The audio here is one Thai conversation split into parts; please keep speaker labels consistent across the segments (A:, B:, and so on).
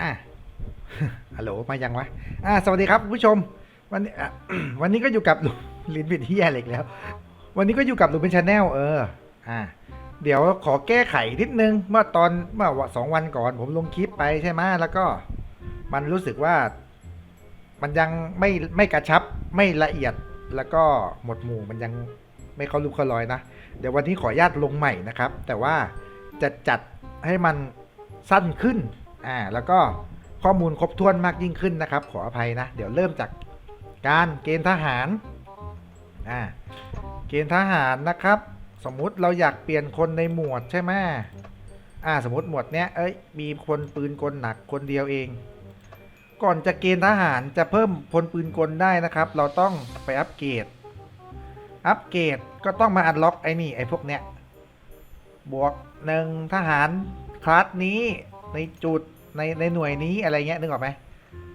A: อะฮัลโหลมายังวะอะสวัสดีครับผู้ชม วันนี้วันนี้ก็อยู่กับลินบิดที่แย่เล็กแล้ว วันนี้ก็อยู่กับลูเป็นชาแนลเออ อะเดี๋ยวขอแก้ไขนิดนึง เมื่อตอนเมื่อสองวันก่อน ผมลงคลิปไปใช่ไหมแล้วก็ มันรู้สึกว่า มันยังไม่ไม่กระชับไม่ละเอียดแล้วก็หมดหมู่มันยังไม่เข้ารูปเข้ารอยนะ เดี๋ยววันนี้ขออนุญาตลงใหม่นะครับ แต่ว่าจะจัดให้มันสั้นขึ้น อ่าแล้วก็ข้อมูลครบถ้วนมากยิ่งขึ้นนะครับ ขออภัยนะ เดี๋ยวเริ่มจากการเกณฑ์ทหารอ่าเกณฑ์ทหารนะครับ สมมุติเราอยากเปลี่ยนคนในหมวดใช่ไหมอ่าสมมติหมวดเนี้ยเอ้ยมีคนปืนกลหนักคนเดียวเอง ก่อนจะเกณฑ์ทหารจะเพิ่มพลปืนกลได้นะครับ เราต้องไปอัปเกรดอัปเกรดก็ต้องมาอันล็อกไอ้นี่ไอ้พวกเนี้ยบวกหนึ่งทหารคลาสนี้ในจุด ในในหน่วยนี้อะไรเงี้ยนึกออกไหม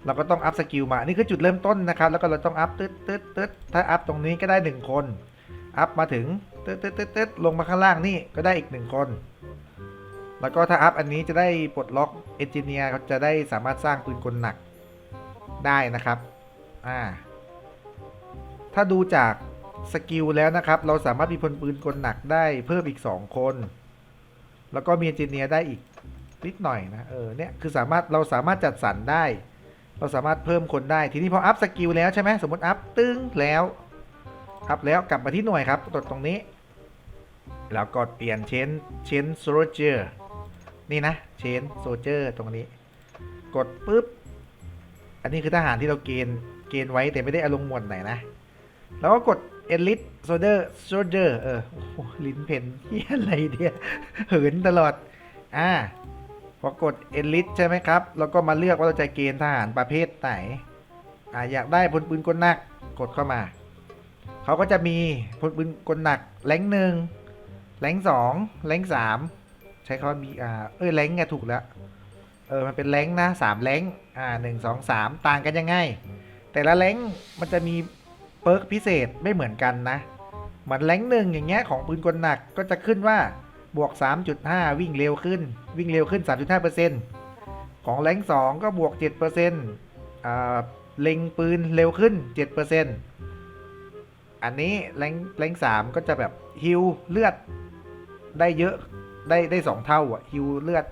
A: เราก็ต้องอัพสกิลมา นี่คือจุดเริ่มต้นนะครับ แล้วก็เราต้องอัพตึ๊ดตึ๊ดตึ๊ดถ้าอัพตรงนี้ก็ได้หนึ่งคน อัพมาถึงตึ๊ดตึ๊ดตึ๊ดตึ๊ดลงมาข้างล่างนี่ก็ได้อีกหนึ่งคน แล้วก็ถ้าอัพอันนี้จะได้ปลดล็อกเอนจิเนียร์เขาจะได้สามารถสร้างปืนกลหนักได้นะครับ อ่า ถ้าดูจากสกิลแล้วนะครับ เราสามารถมีพลปืนกลหนักได้เพิ่มอีก 2 คน แล้วก็มีเอนจิเนียร์ได้อีก นิดหน่อยนะเออเนี่ยคือสามารถเราสามารถจัดสรรได้ เราสามารถเพิ่มคนได้ทีนี้พออัพสกิลแล้วใช่ไหมสมมติอัพตึ้งแล้วอัพแล้วกลับมาที่หน่วยครับกดตรงนี้ แล้วกดเปลี่ยนเชนเชนโซเจอร์นี่นะเชนโซเจอร์ตรงนี้ กดปุ๊บอันนี้คือทหารที่เราเกณฑ์เกณฑ์ไว้แต่ไม่ได้อาลงหมวดไหนนะ แล้วก็กด Elite Soldier Soldier เออโอ้โหลิ้นเพนเหียอะไรเนี่ยเหินตลอด อ่า พอกด Elite ใช่ไหมครับ แล้วก็มาเลือกว่าเราจะเกณฑ์ทหารประเภทไหนอาอยากได้พลปืนกลหนักกดเข้ามา เขาก็จะมีพลปืนกลหนักแรงหนึ่งแรงสองแรงสามใช้คำว่ามีอ่าเอ้ยแรงไงถูกแล้วเออมันเป็นแรงนะสามแรงอ่าหนึ่งสองสามต่างกันยังไง แต่ละแรงมันจะมีเปิร์กพิเศษไม่เหมือนกันนะ เหมือนแรงหนึ่งอย่างเงี้ยของปืนกลหนักก็จะขึ้นว่า บวก 3.5 วิ่งเร็วขึ้น วิ่งเร็วขึ้น 3.5%ของแรงสองก็บวก 7%อ่าเล็งปืนเร็วขึ้น 7%อันนี้แรงแรงสามก็จะแบบฮิวเลือดได้เยอะได้ได้สองเท่าอะฮิวเลือด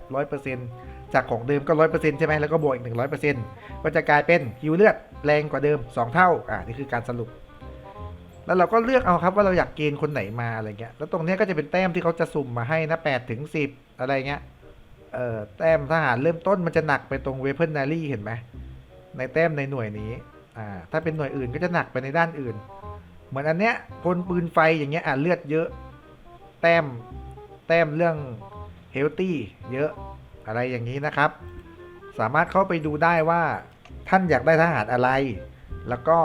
A: 100%จากของเดิมก็100%ใช่ไหมแล้วก็บวกอีก100%ก็จะกลายเป็นฮิวเลือดแรงกว่าเดิม2เท่าอ่านี่คือการสรุป แล้วเราก็เลือกเอาครับว่าเราอยากเกณฑ์คนไหนมาอะไรเงี้ย แล้วตรงนี้ก็จะเป็นแต้มที่เขาจะสุ่มมาให้นะ8ถึง10อะไรเงี้ย เอ่อ แต้มทหารเริ่มต้นมันจะหนักไปตรงเวเพนนารีเห็นไหม ในแต้มในหน่วยนี้ อ่า ถ้าเป็นหน่วยอื่นก็จะหนักไปในด้านอื่น เหมือนอันเนี้ยพลปืนไฟอย่างเงี้ย อ่าเลือดเยอะ แต้ม แต้มเรื่องเฮลตี้เยอะ อะไรอย่างนี้นะครับ สามารถเข้าไปดูได้ว่าท่านอยากได้ทหารอะไร แล้วก็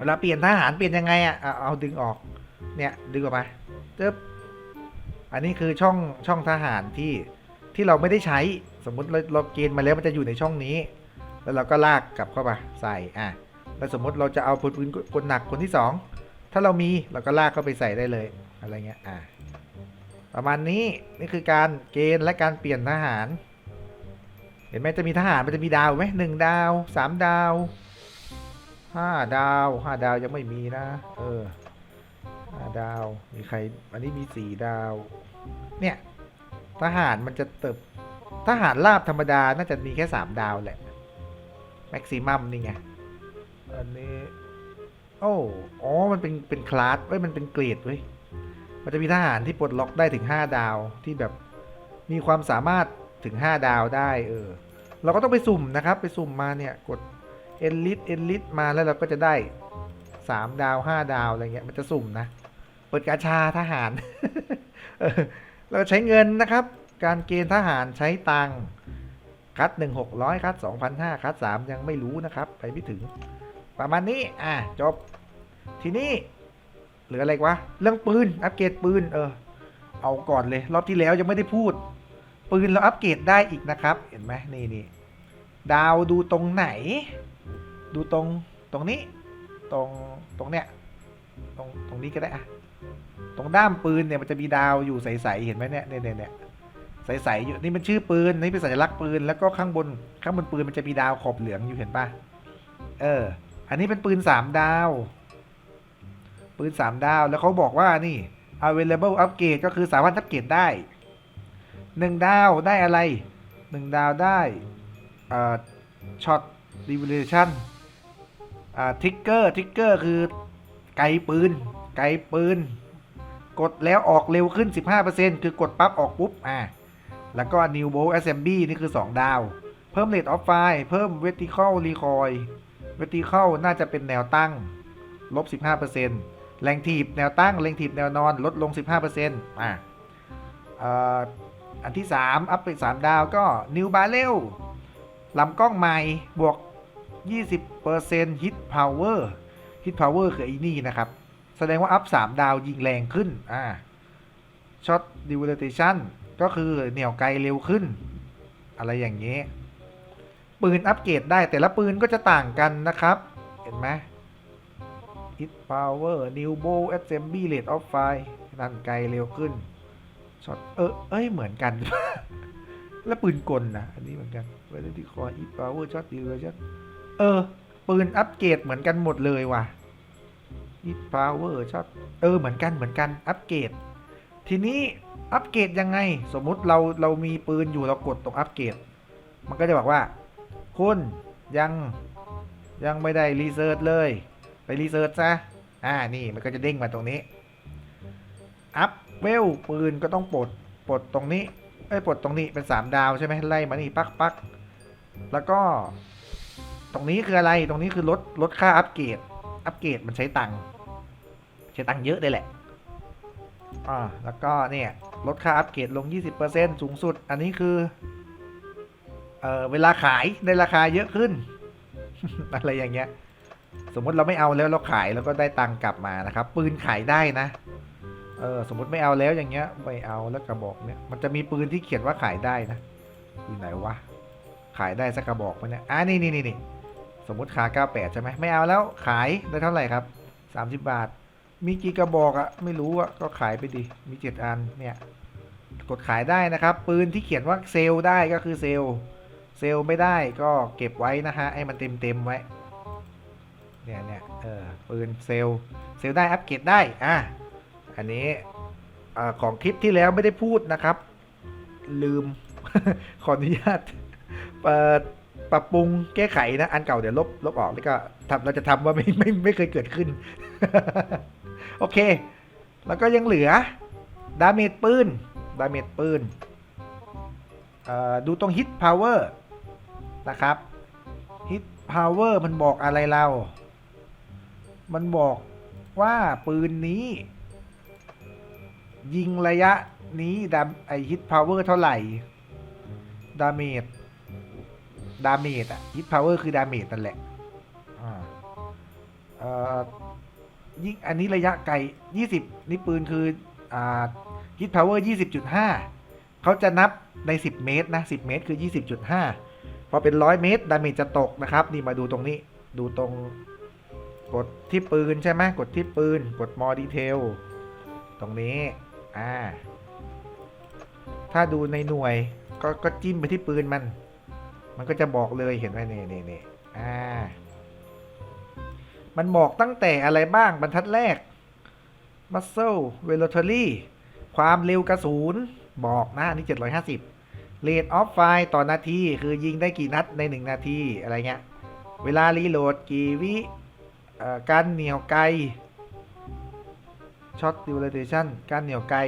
A: เวลาเปลี่ยนทหารเปลี่ยนยังไงอะเอาดึงออก เนี่ยดึงออกมาจึ๊บอันนี้คือช่องช่องทหารที่ที่เราไม่ได้ใช้สมมุติเราเราเกณฑ์มาแล้วมันจะอยู่ในช่องนี้ แล้วเราก็ลากกลับเข้ามาใส่อะแล้วสมมติเราจะเอาพลปืนกลหนักคนที่สองถ้าเรามีเราก็ลากเข้าไปใส่ได้เลยอะไรเงี้ยอะประมาณนี้นี่คือการเกณฑ์และการเปลี่ยนทหาร เห็นไหมจะมีทหารมันจะมีดาวไหมหนึ่งดาวสามดาว ห้าดาวห้าดาวยังไม่มีนะ เออห้าดาวมีใคร อันนี้มีสี่ดาว เนี่ย ทหารมันจะเติบทหารลาบธรรมดาน่าจะมีแค่สามดาวแหละ แม็กซิมัมนี่ไง อันนี้ โอ้อ๋อ มันเป็นเป็นคลาสเว้ยมันเป็นเกรดเว้ย มันจะมีทหารที่ปลดล็อกได้ถึงห้าดาวที่แบบมีความสามารถถึงห้าดาวได้ เออ เราก็ต้องไปสุ่มนะครับ ไปสุ่มมาเนี่ย กด เอลิทเอลิทมาแล้วเราก็จะได้สามดาวห้าดาว อะไรเงี้ยมันจะสุ่มนะ เปิดกาชาทหาร เราใช้เงินนะครับ การเกณฑ์ทหารใช้ตังค์คัดหนึ่งหกร้อยคัดสองพันห้าคัดสามยังไม่รู้นะครับ ไปไม่ถึง ประมาณนี้ อะ จบ ทีนี้เหลืออะไรวะ เรื่องปืน อัปเกรดปืน เออ เอาก่อนเลย รอบที่แล้วยังไม่ได้พูด ปืนเราอัปเกรดได้อีกนะครับ เห็นไหมนี่นี่ดาวดูตรงไหน ดูตรงตรงนี้ ตรงตรงเนี้ยตรงตรงนี้ก็ได้อะตรงด้ามปืนเนี่ยมันจะมีดาวอยู่ใสๆเห็นไหมเนี่ยเนี่ยเนี่ยใสๆอยู่นี่เป็นชื่อปืนนี่เป็นสัญลักษณ์ปืนแล้วก็ข้างบนข้างบนปืนมันจะมีดาวขอบเหลืองอยู่เห็นปะเออ อันนี้เป็นปืนสามดาว ปืนสามดาวแล้วเขาบอกว่านี่ available upgrade ก็คือสามารถอัปเกรดได้หนึ่งดาวได้อะไรหนึ่งดาวได้เอ่อช็อต revolution อ่าทิกเกอร์ทิกเกอร์คือไกปืน ไกปืน กดแล้วออกเร็วขึ้น 15%คือกดปั๊บออกปุ๊บอ่าแล้วก็ New Bolt Assembly นี่คือ 2 ดาว เพิ่ม Rate of Fire เพิ่ม Vertical Recoil Vertical น่าจะเป็นแนวตั้ง ลบ 15%แรงถีบแนวตั้งแรงถีบแนวนอนลดลง 15%อ่าเอ่ออันที่ 3 อัพไป 3 ดาวก็ New Barrel ลำกล้องใหม่บวก 20% Hit Power Hit Power คือไอ้นี่นะครับ แสดงว่าอัพ 3 ดาวยิงแรงขึ้น อ่าช็อตดิวเลเ t ชันก็คือเหนี่ยวไกลเร็วขึ้น อะไรอย่างเงี้ยปืนอัปเกรดได้แต่ละปืนก็จะต่างกันนะครับ เห็นไหม Hit Power New Bow Assembly Rate of Fire ดันไกลเร็วขึ้นช็อตเออเอ้ย เหมือนกัน แล้วปืนกลนะ อันนี้เหมือนกัน Velocity Core Hit Power Shot Duration เออ เออ ปืนอัปเกรดเหมือนกันหมดเลยว่ะ Hit Power Shot เออเหมือนกันเหมือนกันอัปเกรดทีนี้อัปเกรดยังไง สมมุติเราเรามีปืนอยู่เรากดตรงอัปเกรดมันก็จะบอกว่า คุณยังยังไม่ได้รีเสิร์ชเลย ไปรีเสิร์ชซะอ่านี่มันก็จะเด้งมาตรงนี้ อัพเวลปืนก็ต้องปลดปลดตรงนี้เอ้ปลดตรงนี้เป็น 3 ดาวใช่ไหมไล่มานี่ปักปักแล้วก็ ตรงนี้คืออะไรตรงนี้คือลดลดค่าอัปเกรด อัปเกรดมันใช้ตังค์ใช้ตังค์เยอะได้แหละอ่าแล้วก็เนี่ยลดค่าอัปเกรดลง 20%สูงสุด อันนี้คือเอ่อเวลาขายได้ราคาเยอะขึ้น อะไรอย่างเงี้ย สมมติเราไม่เอาแล้วเราขายแล้วก็ได้ตังค์กลับมานะครับ ปืนขายได้นะ เออสมมติไม่เอาแล้วอย่างเงี้ยไม่เอาแล้วกระบอกเนี่ยมันจะมีปืนที่เขียนว่าขายได้นะอยู่ไหนวะขายได้สักกระบอกไหมเนี่ยอ่านี่นี่นี่นี่ สมมติขา98 ใช่ไหมไม่เอาแล้วขายได้เท่าไหร่ครับ 30 บาท มีกี่กระบอกอะไม่รู้อะก็ขายไปดิมี 7 อันเนี่ยกดขายได้นะครับ ปืนที่เขียนว่าเซลล์ได้ก็คือเซลล์เซลล์ไม่ได้ก็เก็บไว้นะฮะให้มันเต็มเต็มๆไว้เนี่ยเนี่ยเออปืนเซลล์เซลล์ได้อัปเกรดได้อะอันนี้อของคลิปที่แล้วไม่ได้พูดนะครับ ลืม ขออนุญาตเปิด ปรับปรุงแก้ไขนะ อันเก่าเดี๋ยวลบลบออกแล้วก็ทำเราจะทำว่าไม่ไม่ไม่เคยเกิดขึ้น โอเค แล้วก็ยังเหลือ ดาเมจปืน ดาเมจปืนดูตรงฮิตพาวเวอร์นะครับฮิตพาวเวอร์มันบอกอะไรเรา มันบอกว่าปืนนี้ ยิงระยะนี้ดาไอฮิตพาวเวอร์เท่าไหร่ ดาเมจ ดาเมจอะฮิตพาวเวอร์คือดาเมจนั่นแหละอ่าเอ่อยิ่งอันนี้ระยะไกล 20 นี่ปืนคืออ่าฮิตพาวเวอร์ 20.5 เขาจะนับใน 10 เมตรนะ 10 เมตรคือ 20.5 พอเป็น 100 เมตร ดาเมจจะตกนะครับ นี่มาดูตรงนี้ ดูตรงกดที่ปืนใช่ไหมกดที่ปืน กด more detail ตรงนี้ อ่า ถ้าดูในหน่วย ก็ก็จิ้มไปที่ปืนมัน มันก็จะบอกเลยเห็นไหมนี่นี่นี่อ่า มันบอกตั้งแต่อะไรบ้างบรรทัดแรก muscle velocity ความเร็วกระสุนบอกนะอันนี้750 rate of fire ต่อนาที คือยิงได้กี่นัดใน 1 นาที อะไรเงี้ย เวลารีโหลดกี่วิการเหนี่ยวไกล shot duration การเหนี่ยวไกล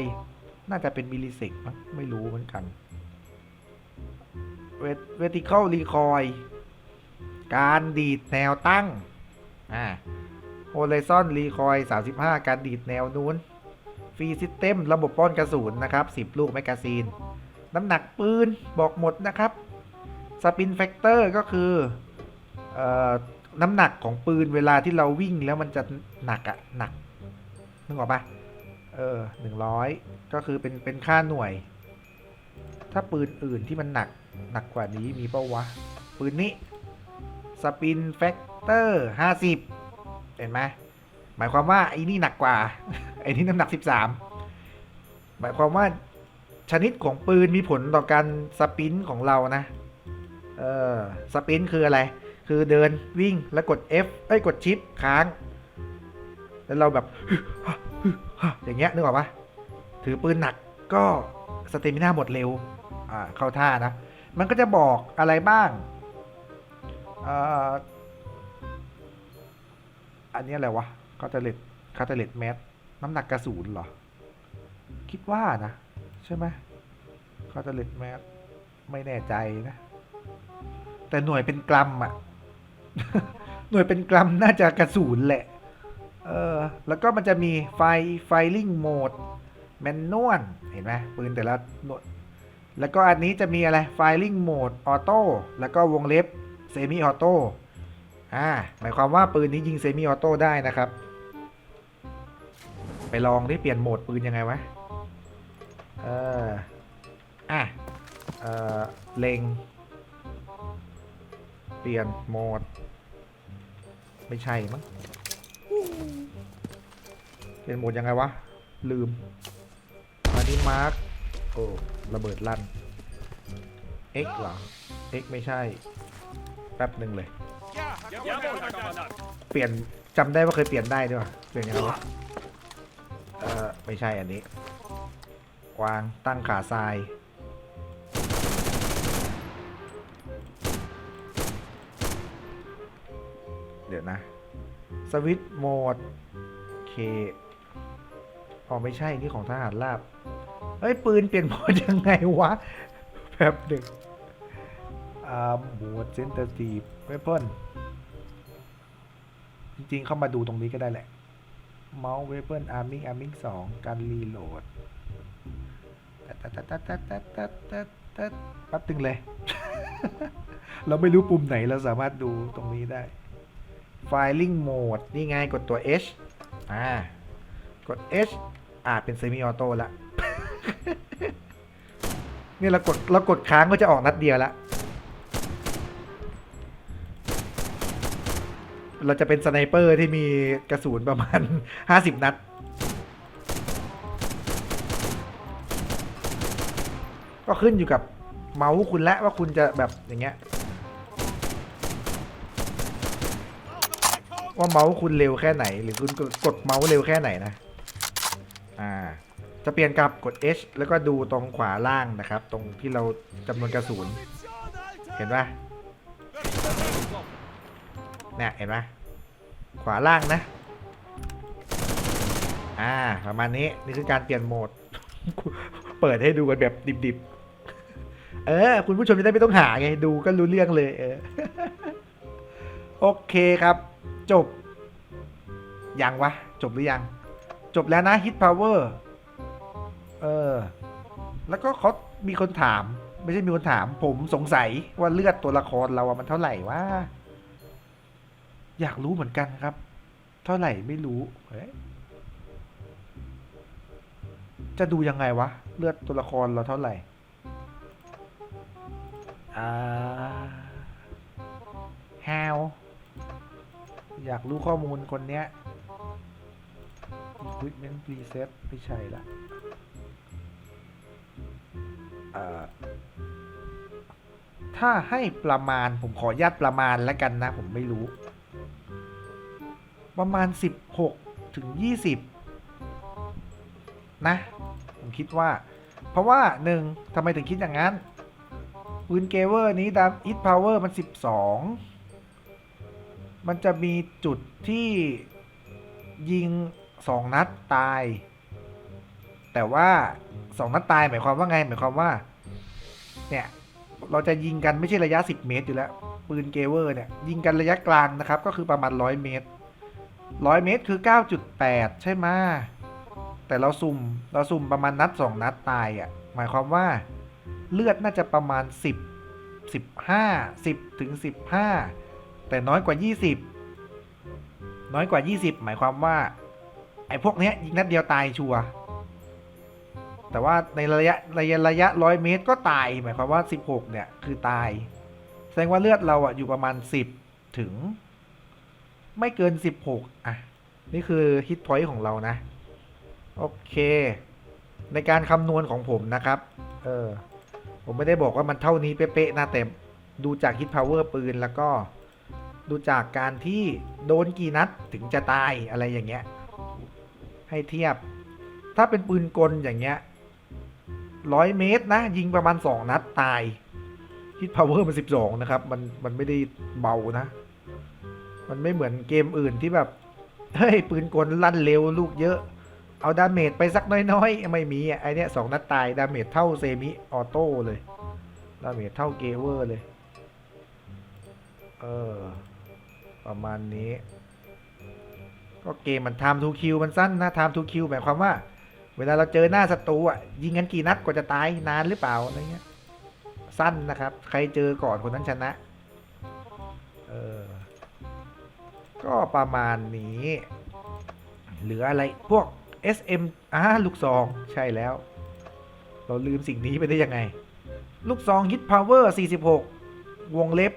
A: น่าจะเป็นมิลลิเซกไม่รู้เหมือนกัน vertical recoil การดีดแนวตั้งอ่า horizon recoil 35 การดีดแนวนู้นฟรีซิสเต็มระบบป้อนกระสุนนะครับ 10 ลูกแมกกาซีน น้ำหนักปืนบอกหมดนะครับสปินแฟกเตอร์ก็คือเอ่อน้ำหนักของปืนเวลาที่เราวิ่งแล้วมันจะหนักอะหนักนึกออกปะเออหนึ่งร้อยก็คือเป็นเป็นค่าหน่วย ถ้าปืนอื่นที่มันหนัก หนักกว่านี้มีเปะวะ ปืนนี้ สปินแฟกเตอร์ห้าสิบเห็นไหมหมายความว่าไอ้นี่หนักกว่า ไอ้นี่น้ำหนักสิบสามหมายความว่าชนิดของปืนมีผลต่อการสปินของเรานะ เออสปินคืออะไร คือเดินวิ่งแล้วกด F เอ้ยกดชิปค้าง แล้วเราแบบอย่างเงี้ยนึกออกปะถือปืนหนักก็สเตมิน่าหมดเร็ว อ่าเข้าท่านะ มันก็จะบอกอะไรบ้างออันนี้อะไรวะคาตาเลตคาตาเลตแมสน้ำหนักกระสุนเหรอ คิดว่านะ ใช่ไหมคาตาเลตแมสไม่แน่ใจนะ แต่หน่วยเป็นกรัมอะหน่วยเป็นกรัมน่าจะกระสุนแหละ เออ แล้วก็มันจะมีไฟไฟลิงโหมดแมนนวลเห็นไหมปืนแต่ละหน่วย แล้วก็อันนี้จะมีอะไร Filing Mode Auto แล้วก็วงเล็บ Semi Auto อ่าหมายความว่าปืนนี้ยิง Semi Auto ได้นะครับ ไปลองได้เปลี่ยนโหมดปืนยังไงวะ เอออะเออเล็ง เปลี่ยนโหมด ไม่ใช่มั้งเปลี่ยนโหมดยังไงวะ ลืมมานี่มาร์ค โอ้ระเบิดลั่น X เหรอ X ไม่ใช่ แป๊บหนึ่งเลย เปลี่ยนจำได้ว่าเคยเปลี่ยนได้ด้วยวะเปลี่ยนยังไงวะเออไม่ใช่อันนี้วางตั้งขาทราย เดี๋ยวนะ สวิตช์โหมด เค อ๋อ ไม่ใช่ นี่ของทหารราบ เฮ้ย ปืนเปลี่ยนโหมดยังไงวะแป๊บหนึ่งอ่าโหมดเซนเตอร์ทีเวพอนจริงๆ เข้ามาดูตรงนี้ก็ได้แหละ เมาส์เวพอนอาร์มิงอาร์มิงสองการรีโหลดตัดตัดตัดตัดตัดตัดตัดตัดแป๊บตึงเลย เราไม่รู้ปุ่มไหนเราสามารถดูตรงนี้ได้ Filing Mode นี่ไงกดตัว H อ่ากด H อ่าเป็น Semi Auto ละ นี่เรากดเรากดค้างก็จะออกนัดเดียวละเราจะเป็นสไนเปอร์ที่มีกระสุนประมาณ 50 นัด ก็ขึ้นอยู่กับเมาส์คุณและว่าคุณจะแบบอย่างเงี้ย ว่าเมาส์คุณเร็วแค่ไหน หรือคุณกดเมาส์เร็วแค่ไหนนะ จะเปลี่ยนกับกด H แล้วก็ดูตรงขวาล่างนะครับ ตรงที่เราจำนวนกระสุนเห็นปะเนี่ยเห็นปะขวาล่างนะ อ่าประมาณนี้นี่คือการเปลี่ยนโหมด เปิดให้ดูกันแบบดิบๆ เออ คุณผู้ชมจะได้ไม่ต้องหาไง ดูก็รู้เรื่องเลย เออ โอเคครับ จบ ยังวะ จบหรือยัง จบแล้วนะ Hit Power เอ อ แล้วก็เขามีคนถาม ไม่ใช่มีคนถาม ผมสงสัยว่าเลือดตัวละครเราอะมันเท่าไหร่วะอยากรู้เหมือนกันครับ เท่าไหร่ไม่รู้เฮ้ยจะดูยังไงวะ เลือดตัวละครเราเท่าไหร่อ่า how อยากรู้ข้อมูลคนเนี้ย equipment preset ไม่ใช่ละเอ่อ ถ้าให้ประมาณผมขอญาตประมาณแล้วกันนะ ผมไม่รู้ ประมาณ 16 ถึง 20 นะ ผมคิดว่า เพราะว่าหนึ่งทำไมถึงคิดอย่างนั้นปืนเกเวอร์นี้ดามอิทพาวเวอร์มัน 12 มันจะมีจุดที่ยิง 2 นัดตาย แต่ว่า2นัดตายหมายความว่าไง หมายความว่า เนี่ยเราจะยิงกันไม่ใช่ระยะ 10 เมตรอยู่แล้ว ปืนเกเวอร์เนี่ยยิงกันระยะกลางนะครับ ก็คือประมาณ 100 เมตร 100 เมตรคือ 9.8 ใช่ไหมแต่เราสุ่มเราสุ่มประมาณนัด 2 นัดตายอะ่ะหมายความว่าเลือดน่าจะประมาณ 10 15 10ถึง15 แต่น้อยกว่า 20 น้อยกว่า 20 หมายความว่าไอ้พวกเนี้ยยิงนัดเดียวตายชัวร์ แต่ว่าในระยะระยะระยะ100เมตรก็ตายหมายความว่า 16 เนี่ย คือตาย แสดงว่าเลือดเราอะอยู่ประมาณ 10 ถึง ไม่เกิน 16 อะ นี่คือฮิตพอยต์ของเรานะ โอเค ในการคำนวณของผมนะครับ เออ ผมไม่ได้บอกว่ามันเท่านี้เป๊ะๆนะแต่ดูจากฮิตพาวเวอร์ปืนแล้วก็ดูจากการที่โดนกี่นัดถึงจะตายอะไรอย่างเงี้ย ให้เทียบ ถ้าเป็นปืนกลอย่างเงี้ย ร้อยเมตรนะ ยิงประมาณสองนัดตายฮิตพาวเวอร์มันสิบสองนะครับ มันมันไม่ได้เบานะ มันไม่เหมือนเกมอื่นที่แบบ เฮ้ย ปืนกลลั่นเร็วลูกเยอะ เอาดาเมจไปสักน้อยๆ ไม่มีอะไอเนี้ยสองนัดตาย ดาเมจเท่าเซมิออโต้เลย ดาเมจเท่าเกเวอร์เลย เออ ประมาณนี้ ก็เกมมัน time to kill มันสั้นนะ time to kill หมายความว่า เวลาเราเจอหน้าศัตรูอะยิงกันกี่นัดกว่าจะตายนานหรือเปล่าอะไรเงี้ย สั้นนะครับ ใครเจอก่อนคนนั้นชนะ เออ ก็ประมาณนี้ เหลืออะไรพวก SM อ่าลูกซองใช่แล้ว เราลืมสิ่งนี้ไปได้ยังไง ลูกซองฮิตพาวเวอร์ 46 วงเล็บ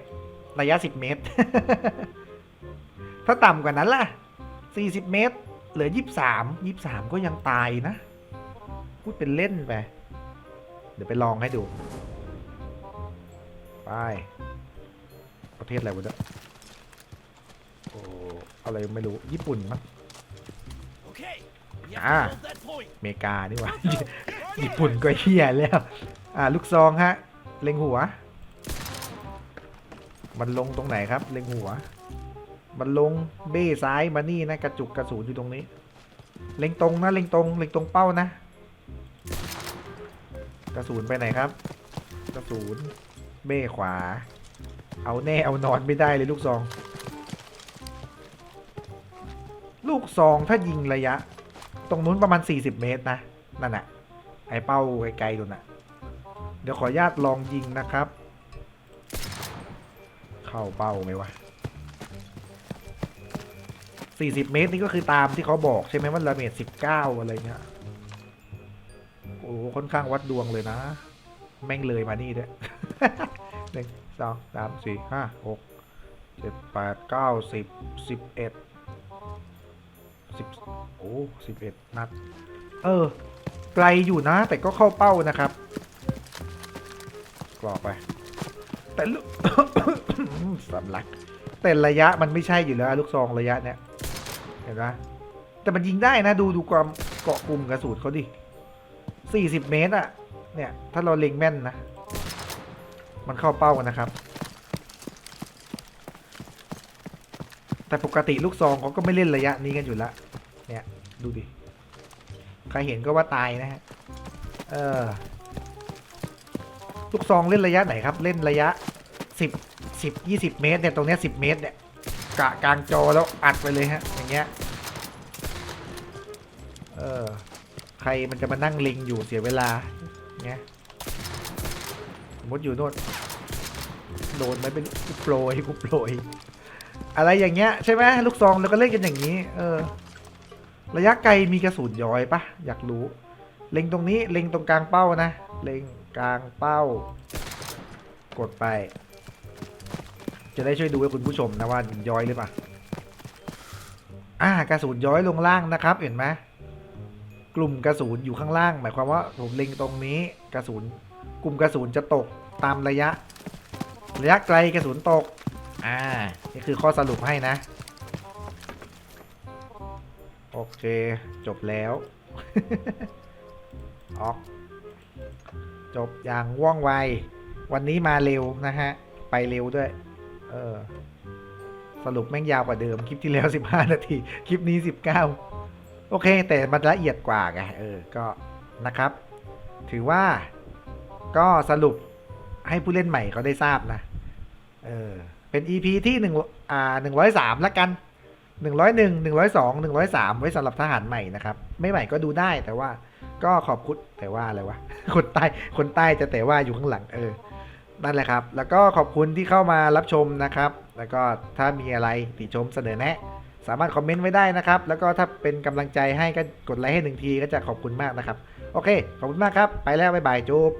A: ระยะ 10 เมตร ถ้าต่ำกว่านั้นล่ะ 40 เมตร เหลือ23 23ก็ยังตายนะ พูดเป็นเล่นไป เดี๋ยวไปลองให้ดู ไป ประเทศอะไรวะเนี่ยโอ้อะไรไม่รู้ ญี่ปุ่นมั้ง
B: Okay. You
A: Ah.
B: have to hold that point.
A: อเมริกานี่หว่า ญี่ปุ่นก็เฮียแล้ว อ่า ลูกซองฮะ เล็งหัว มันลงตรงไหนครับ เล็งหัว มันลงเบ้ซ้ายมานี่นะกระจุกกระสุนอยู่ตรงนี้ เล็งตรงนะเล็งตรงเล็งตรงเป้านะ กระสุนไปไหนครับ กระสุนเบ้ขวา เอาแน่เอานอนไม่ได้เลยลูกซอง ลูกซองถ้ายิงระยะ ตรงนู้นประมาณ 40 เมตรนะนั่นน่ะไอ้เป้าไกลๆตัวน่ะ เดี๋ยวขออนุญาตลองยิงนะครับ เข้าเป้าไหมวะ 40 เมตรนี่ก็คือตามที่เขาบอกใช่ไหมว่าระเมต19 อะไรเงี้ย โอ้โหค่อนข้างวัดดวงเลยนะ แม่งเลยมานี่ด้วยหนึ่งสองสามสี่ห้าหกเจ็ดแปดเก้าสิบสิบเอ็ดสิบโอ้สิบเอ็ดนัด เออ ไกลอยู่นะ แต่ก็เข้าเป้านะครับกรอกไป แต่ลูกสำลัก แต่ระยะมันไม่ใช่อยู่แล้วลูกซองระยะเนี้ย เห็นไหมแต่มันยิงได้นะดูดูความเกาะกลุ่มกระสุนเขาดิสี่สิบเมตรอะเนี่ย ถ้าเราเล็งแม่นนะ มันเข้าเป้ากันนะครับ แต่ปกติลูกซองเขาก็ไม่เล่นระยะนี้กันอยู่ล้วเนี่ย ดูดิ ใครเห็นก็ว่าตายนะฮะ เออ ลูกซองเล่นระยะไหนครับ เล่นระยะสิบสิบยี่สิบเมตรเนี่ย ตรงเนี้ยสิบเมตรเนี่ย กะกลางจอแล้วอัดไปเลยฮะ อย่างเงี้ย เออ ใครมันจะมานั่งเล็งอยู่เสียเวลาเงี้ยสมมติอยู่โน่นโดนไหมเป็นกูโปรยกูโปรยอะไรอย่างเงี้ยใช่ไหมลูกซองเราก็เล่นกันอย่างนี้ เออ ระยะไกลมีกระสุนย้อยปะอยากรู้ เล็งตรงนี้เล็งตรงกลางเป้านะ เล็งกลางเป้า กดไป จะได้ช่วยดูให้คุณผู้ชมนะว่าย้อยหรือเปล่าอ่ากระสุนย้อยลงล่างนะครับเห็นไหมกลุ่มกระสุนอยู่ข้างล่าง หมายความว่าผมเล็งตรงนี้กระสุนกลุ่มกระสุนจะตกตามระยะ ระยะไกลกระสุนตก อ่า นี่คือข้อสรุปให้นะ โอเค จบแล้ว ออก จบอย่างว่องไว วันนี้มาเร็วนะฮะ ไปเร็วด้วย เออ สรุปแม่งยาวกว่าเดิม คลิปที่แล้ว 15 นาที คลิปนี้ 19 โอเค แต่มันละเอียดกว่าไง เออ ก็นะครับ ถือว่าก็สรุปให้ผู้เล่นใหม่เขาได้ทราบนะ เออ เป็น EP ที่หนึ่งอ่าหนึ่งร้อยสามละกันหนึ่งร้อยหนึ่งหนึ่งร้อยสองหนึ่งร้อยสามไว้สำหรับทหารใหม่นะครับ ไม่ใหม่ก็ดูได้แต่ว่าก็ขอบคุณแต่ว่าอะไรวะ คนใต้คนใต้จะแต่ว่าอยู่ข้างหลัง เออ นั่นแหละครับ แล้วก็ขอบคุณที่เข้ามารับชมนะครับ แล้วก็ถ้ามีอะไรติชมเสนอแนะ สามารถคอมเมนต์ไว้ได้นะครับ แล้วก็ถ้าเป็นกำลังใจให้ก็กดไลค์ให้หนึ่งทีก็จะขอบคุณมากนะครับ โอเค ขอบคุณมากครับ ไปแล้วบ๊ายบายจูบ